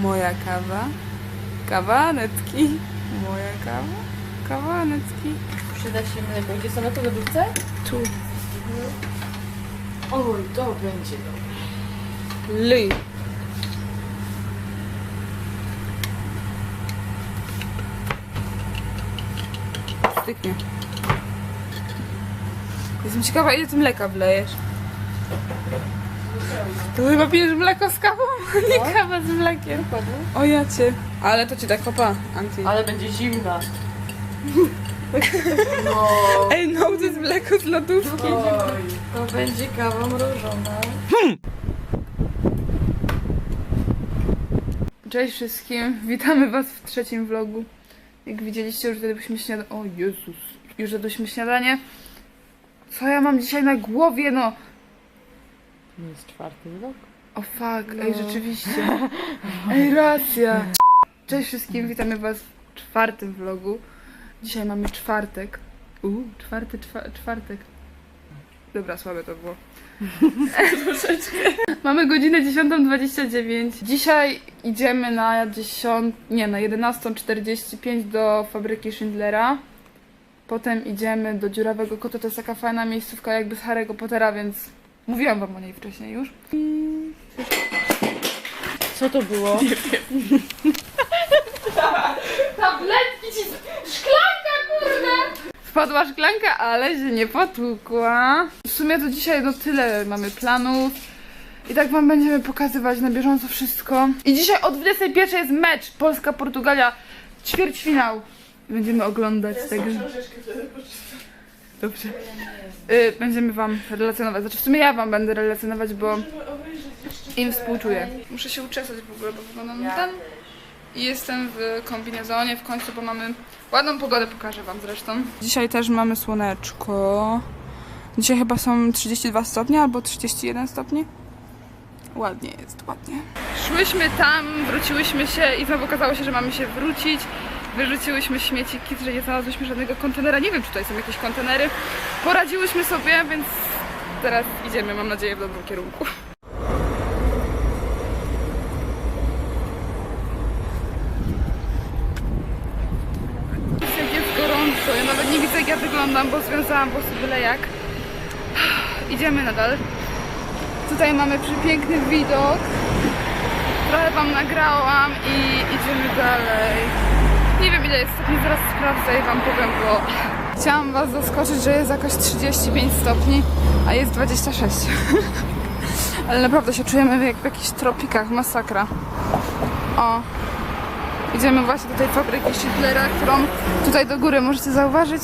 Moja kawa. Kawanecki. Moja kawa. Kawanecki. Przyda się mleko. Gdzie są na to lodówce? Tu. Oj, to będzie dobre. Lyj. Styknie. Jestem ciekawa, ile ty mleka wlejesz. To chyba pijesz mleko z kawą, nie kawa z mlekiem. Dokładnie. O ja cię. Ale to ci tak kopa, Anti. Ale będzie zimna. No. Ej, no, to jest mleko z lodówki. Oj, to będzie kawa mrożona. Cześć wszystkim, witamy was w trzecim vlogu. Jak widzieliście, już jadłyśmy śniadanie. O Jezus, już jadłyśmy śniadanie. Co ja mam dzisiaj na głowie, no? To jest czwarty rok. O fuck, ej, No. rzeczywiście. Ej, racja. Cześć wszystkim, witamy was w czwartym vlogu. Dzisiaj mamy czwartek. Uuu, czwarty, czwa, czwartek. Dobra, słabe to było. Troszeczkę. Mamy godzinę 10.29. Dzisiaj idziemy na 10, nie, na 11.45 do fabryki Schindlera. Potem idziemy do Dziurawego Kota. To jest taka fajna miejscówka jakby z Harry'ego Pottera, więc mówiłam wam o niej wcześniej już. Co to było? Tabletki ci... Szklanka, kurde! Wpadła szklanka, ale się nie potłukła. W sumie to dzisiaj no tyle mamy planów. I tak wam będziemy pokazywać na bieżąco wszystko. I dzisiaj o 21 jest mecz Polska-Portugalia. Ćwierćfinał. Będziemy oglądać tego. Dobrze. Y, będziemy wam relacjonować. Znaczy w sumie ja wam będę relacjonować, bo im współczuję. Muszę się uczesać w ogóle, bo wyglądam ten. I jestem w kombinezonie w końcu, bo mamy ładną pogodę, pokażę wam zresztą. Dzisiaj też mamy słoneczko. Dzisiaj chyba są 32 stopnie albo 31 stopni. Ładnie jest, ładnie. Szłyśmy tam, wróciłyśmy się i znowu okazało się, że mamy się wrócić. Wyrzuciłyśmy śmieci kit, że nie znalazłyśmy żadnego kontenera. Nie wiem, czy tutaj są jakieś kontenery. Poradziłyśmy sobie, więc teraz idziemy, mam nadzieję, w dobrym kierunku. Jak jest gorąco, ja nawet nie widzę jak ja wyglądam, bo związałam włosy byle jak. Idziemy nadal. Tutaj mamy przepiękny widok. Trochę wam nagrałam i idziemy dalej. Nie wiem ile jest stopni, zaraz sprawdzę i wam powiem, bo chciałam was zaskoczyć, że jest jakoś 35 stopni, a jest 26. Ale naprawdę się czujemy jak w jakichś tropikach, masakra. O, Idziemy właśnie do tej fabryki Schindlera, którą tutaj do góry możecie zauważyć.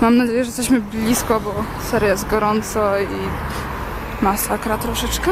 Mam nadzieję, że jesteśmy blisko, bo serio jest gorąco i masakra troszeczkę.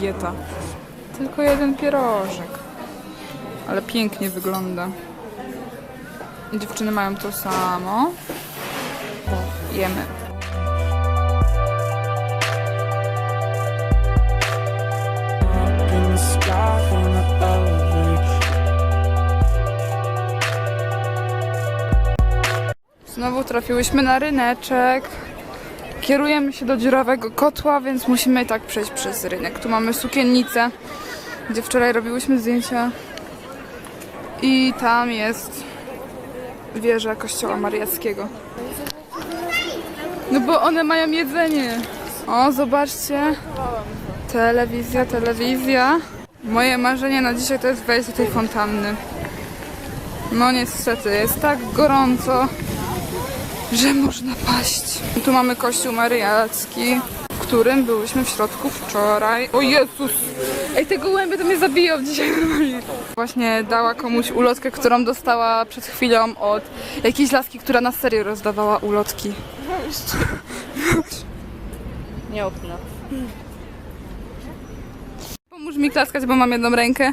Dieta. Tylko jeden pierożek. ale pięknie wygląda. Dziewczyny mają to samo. Jemy. Znowu trafiłyśmy na ryneczek. Kierujemy się do dziurawego kotła, więc musimy tak przejść przez rynek. Tu mamy sukiennicę, gdzie wczoraj robiłyśmy zdjęcia. I tam jest wieża kościoła mariackiego. No bo one mają jedzenie. O, zobaczcie. Telewizja, telewizja. Moje marzenie na dzisiaj to jest wejść do tej fontanny. No niestety, jest tak gorąco że można paść. Tu mamy kościół mariacki, w którym byłyśmy w środku wczoraj. O Jezus! Ej, te gołębie to mnie zabiją dzisiaj normalnie. Właśnie dała komuś ulotkę, którą dostała przed chwilą od jakiejś laski, która na serio rozdawała ulotki. Nie okna. Pomóż mi klaskać, bo mam jedną rękę.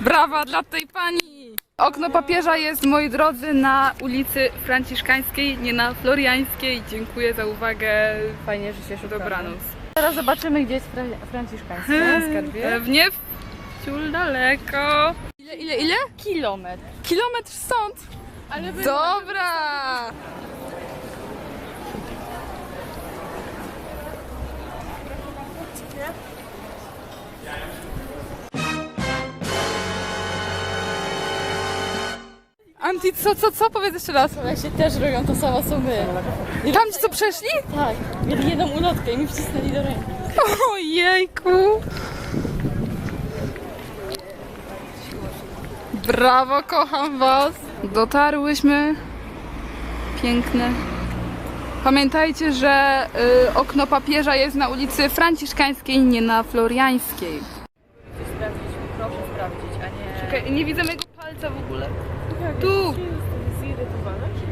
Brawa dla tej pani! Okno papieża jest, moi drodzy, na ulicy Franciszkańskiej, nie na Floriańskiej. Dziękuję za uwagę. Fajnie, że się szukamy. Dobranoc. Teraz zobaczymy, gdzie jest fra franciszkańska. Pewnie ciul daleko. Ile, ile, ile? Kilometr. Kilometr stąd. Ale Dobra. Anti, co, co, co? Powiedz jeszcze raz. się też robią to samo, co my. Tam ci co przeszli? Tak, mieli jedną ulotkę i mi wcisnęli do ręki. Ojejku. Brawo, kocham was. Dotarłyśmy. Piękne. Pamiętajcie, że y, okno papieża jest na ulicy Franciszkańskiej, nie na Floriańskiej. Sprawdzić, proszę sprawdzić, a nie... Czekaj, nie widzę mojego palca w ogóle. Tu,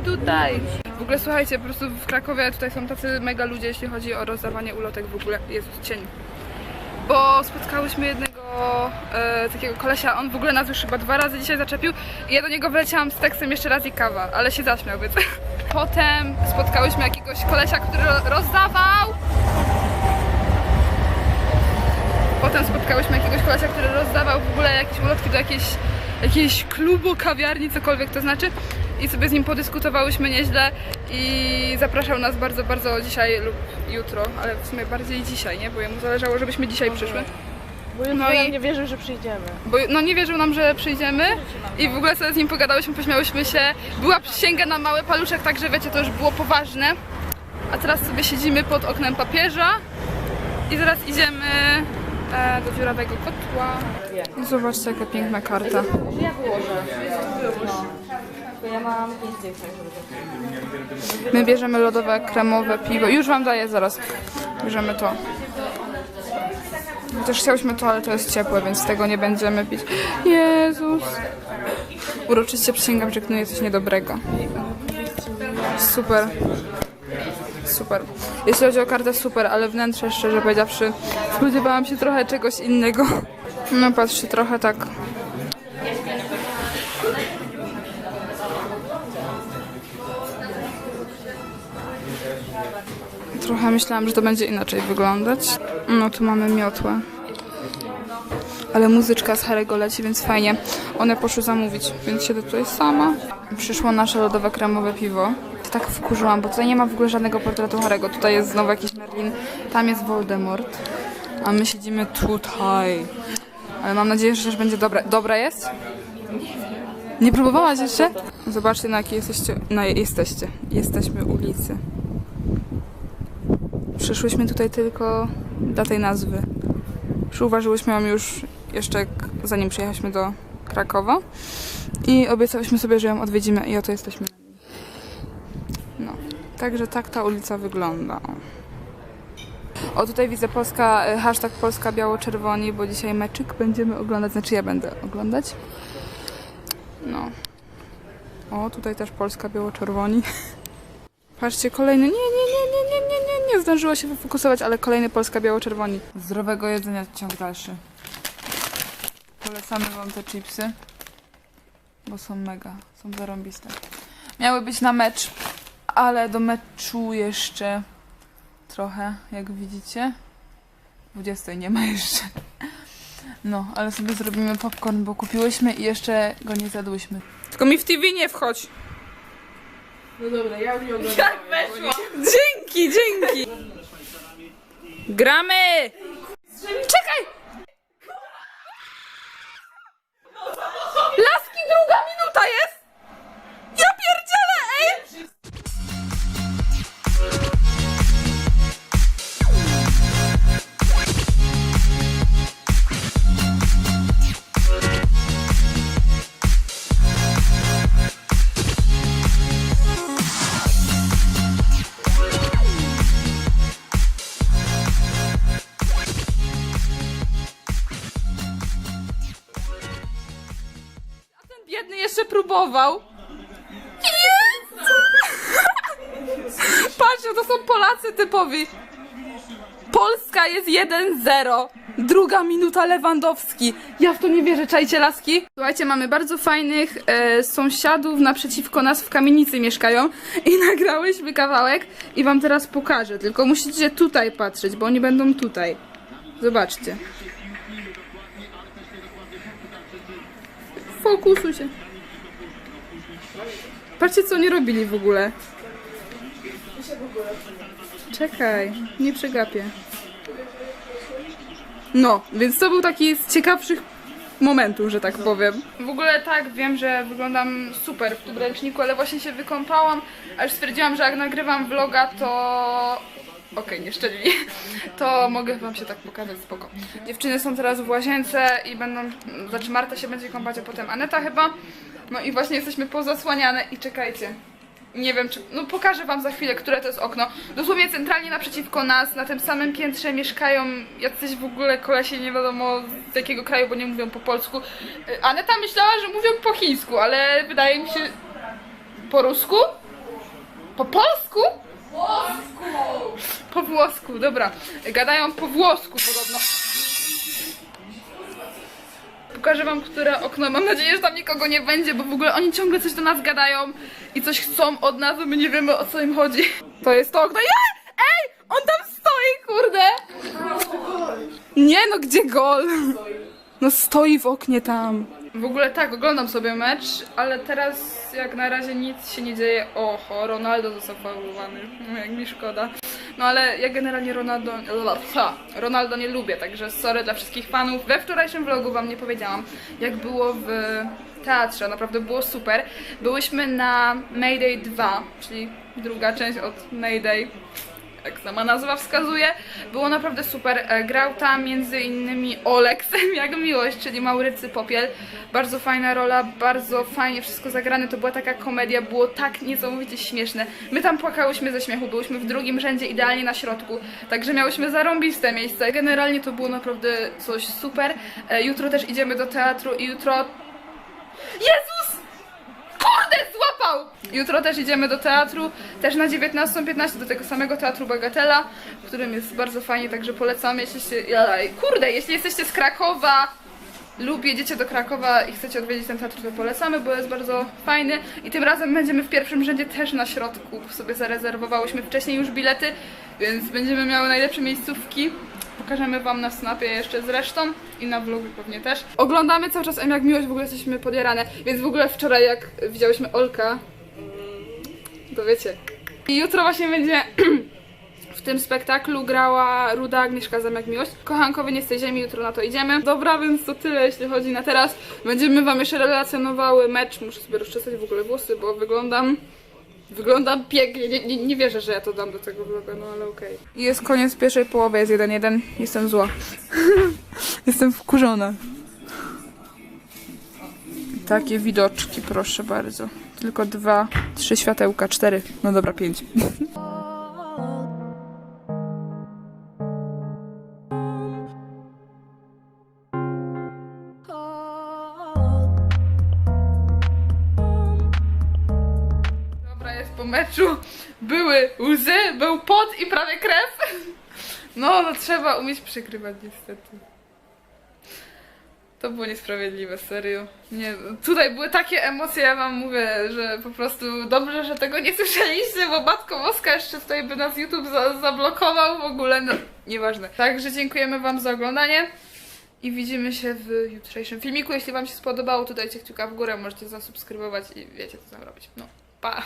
tutaj. W ogóle słuchajcie, po prostu w Krakowie tutaj są tacy mega ludzie, jeśli chodzi o rozdawanie ulotek w ogóle. Jezus, cień. Bo spotkałyśmy jednego e, takiego kolesia, on w ogóle nas już chyba dwa razy dzisiaj zaczepił i ja do niego wleciałam z tekstem jeszcze raz i kawa, ale się zaśmiał, więc... Potem spotkałyśmy jakiegoś kolesia, który ro- rozdawał Potem spotkałyśmy jakiegoś kolesia, który rozdawał w ogóle jakieś ulotki do jakiejś, jakiejś klubu, kawiarni, cokolwiek to znaczy. I sobie z nim podyskutowałyśmy nieźle i zapraszał nas bardzo, bardzo dzisiaj lub jutro, ale w sumie bardziej dzisiaj, nie? Bo jemu zależało, żebyśmy dzisiaj przyszły. Bo już No no i- nie wierzył, że przyjdziemy. Bo no nie wierzył nam, że przyjdziemy i w ogóle sobie z nim pogadałyśmy, pośmiałyśmy się. Była przysięga na mały paluszek, także wiecie, to już było poważne. A teraz sobie siedzimy pod oknem papieża i zaraz idziemy e, do dziurawego kotła. Zobaczcie, jaka piękna karta. Ja wyłożę. Tylko ja mam 5 dych, żeby to... My bierzemy lodowe, kremowe piwo. Już wam daję zaraz. Bierzemy to. Chociaż chciałyśmy to, ale to jest ciepłe, więc tego nie będziemy pić. Jezus. Uroczyście przysięgam, że knuję coś niedobrego. Super. Super. Jeśli chodzi o kartę, super, ale wnętrze, szczerze powiedziawszy, spodziewałam się trochę czegoś innego. No patrzcie, trochę tak. Trochę myślałam, że to będzie inaczej wyglądać. No tu mamy miotłę. Ale muzyczka z Harry'ego leci, więc fajnie. One poszły zamówić, więc siedzę tutaj sama. Przyszło nasze lodowe kremowe piwo. Tak wkurzyłam, bo tutaj nie ma w ogóle żadnego portretu Harry'ego. Tutaj jest znowu jakiś Merlin, tam jest Voldemort. A my siedzimy tutaj. Ale mam nadzieję, że też będzie dobre. Dobra jest? Nie próbowałaś jeszcze? Zobaczcie na jakiej jesteście. No jesteście. Jesteśmy ulicy. Przyszłyśmy tutaj tylko dla tej nazwy. Przyuważyłyśmy ją już jeszcze zanim przyjechałyśmy do Krakowa i obiecałyśmy sobie, że ją odwiedzimy i oto jesteśmy. No, także tak ta ulica wygląda. O, tutaj widzę Polska, e, hashtag Polska biało-czerwoni, bo dzisiaj meczyk będziemy oglądać, znaczy ja będę oglądać. No. O, tutaj też Polska biało-czerwoni. Patrzcie, kolejny. Nie, nie, nie, nie, nie, nie, nie, nie zdążyło się wyfokusować, ale kolejny Polska biało-czerwoni. Zdrowego jedzenia ciąg dalszy. Polecamy wam te chipsy. Bo są mega, są zarąbiste. Miały być na mecz, ale do meczu jeszcze trochę, jak widzicie. 20 nie ma jeszcze. No, ale sobie zrobimy popcorn, bo kupiłyśmy i jeszcze go nie zjadłyśmy. Tylko mi w TV nie wchodź. No dobra, ja już nie oglądam. Dzięki, dzięki. Gramy! Biedny jeszcze próbował. Jezu! Patrzcie, to są Polacy typowi. Polska jest 1-0. Druga minuta Lewandowski. Ja w to nie wierzę, czajcie laski. Słuchajcie, mamy bardzo fajnych e, sąsiadów naprzeciwko nas w kamienicy mieszkają i nagrałyśmy kawałek i wam teraz pokażę. Tylko musicie tutaj patrzeć, bo oni będą tutaj. Zobaczcie. Fokusuj się. Patrzcie, co oni robili w ogóle. Czekaj, nie przegapię. No, więc to był taki z ciekawszych momentów, że tak powiem. W ogóle tak, wiem, że wyglądam super w tym ręczniku, ale właśnie się wykąpałam, a już stwierdziłam, że jak nagrywam vloga, to... Okej, nie szczeli. To mogę wam się tak pokazać spoko. Dziewczyny są teraz w łazience i będą... Znaczy Marta się będzie kąpać, a potem Aneta chyba. No i właśnie jesteśmy pozasłaniane i czekajcie. Nie wiem, czy. No pokażę wam za chwilę, które to jest okno. Dosłownie centralnie naprzeciwko nas, na tym samym piętrze mieszkają jacyś w ogóle kolesie nie wiadomo z jakiego kraju, bo nie mówią po polsku. Y, Aneta myślała, że mówią po chińsku, ale wydaje mi się. Po rusku? Po polsku? Po włosku, dobra. Gadają po włosku podobno. Pokażę wam, które okno. Mam nadzieję, że tam nikogo nie będzie, bo w ogóle oni ciągle coś do nas gadają i coś chcą od nas, a my nie wiemy o co im chodzi. To jest to okno. Ej! On tam stoi, kurde! Nie no, gdzie gol? No stoi w oknie tam. W ogóle tak, oglądam sobie mecz, ale teraz jak na razie nic się nie dzieje. Oho, Ronaldo został faulowany. No, jak mi szkoda. No ale ja generalnie Ronaldo, ha, Ronaldo nie lubię, także sorry dla wszystkich fanów. We wczorajszym vlogu wam nie powiedziałam, jak było w teatrze, naprawdę było super. Byłyśmy na Mayday 2, czyli druga część od Mayday jak sama nazwa wskazuje. Było naprawdę super. E, Grał tam między innymi Oleksem jak miłość, czyli Maurycy Popiel. Bardzo fajna rola, bardzo fajnie wszystko zagrane. To była taka komedia, było tak niesamowicie śmieszne. My tam płakałyśmy ze śmiechu, byłyśmy w drugim rzędzie, idealnie na środku, także miałyśmy zarąbiste miejsce. Generalnie to było naprawdę coś super. E, Jutro też idziemy do teatru i jutro... Jezus! Kurde, złapał! Jutro też idziemy do teatru, też na 19.15 do tego samego teatru Bagatela, w którym jest bardzo fajnie, także polecam, jeśli się... Kurde, jeśli jesteście z Krakowa lub jedziecie do Krakowa i chcecie odwiedzić ten teatr, to polecamy, bo jest bardzo fajny i tym razem będziemy w pierwszym rzędzie też na środku, sobie zarezerwowałyśmy wcześniej już bilety, więc będziemy miały najlepsze miejscówki. Pokażemy wam na snapie jeszcze zresztą i na vlogu pewnie też. Oglądamy cały czas M jak miłość, w ogóle jesteśmy podjarane, więc w ogóle wczoraj jak widziałyśmy Olka, to wiecie. I jutro właśnie będzie w tym spektaklu grała Ruda Agnieszka Zamiak Miłość. Kochankowie nie z tej ziemi, jutro na to idziemy. Dobra, więc to tyle jeśli chodzi na teraz. Będziemy wam jeszcze relacjonowały mecz. Muszę sobie rozczesać w ogóle włosy, bo wyglądam... Wyglądam pięknie, nie, nie, nie wierzę, że ja to dam do tego vloga, no ale okej. I jest koniec pierwszej połowy, jest 1-1. Jestem zła. Jestem wkurzona. Takie widoczki, proszę bardzo. Tylko dwa, trzy światełka, cztery. No dobra, pięć. meczu. Były łzy, był pot i prawie krew. No, no trzeba umieć przykrywać niestety. To było niesprawiedliwe, serio. Nie, tutaj były takie emocje, ja wam mówię, że po prostu dobrze, że tego nie słyszeliście, bo Matko Boska jeszcze tutaj by nas YouTube za zablokował w ogóle, no nieważne. Także dziękujemy wam za oglądanie i widzimy się w jutrzejszym filmiku. Jeśli wam się spodobało, to dajcie kciuka w górę, możecie zasubskrybować i wiecie co tam robić. No, pa!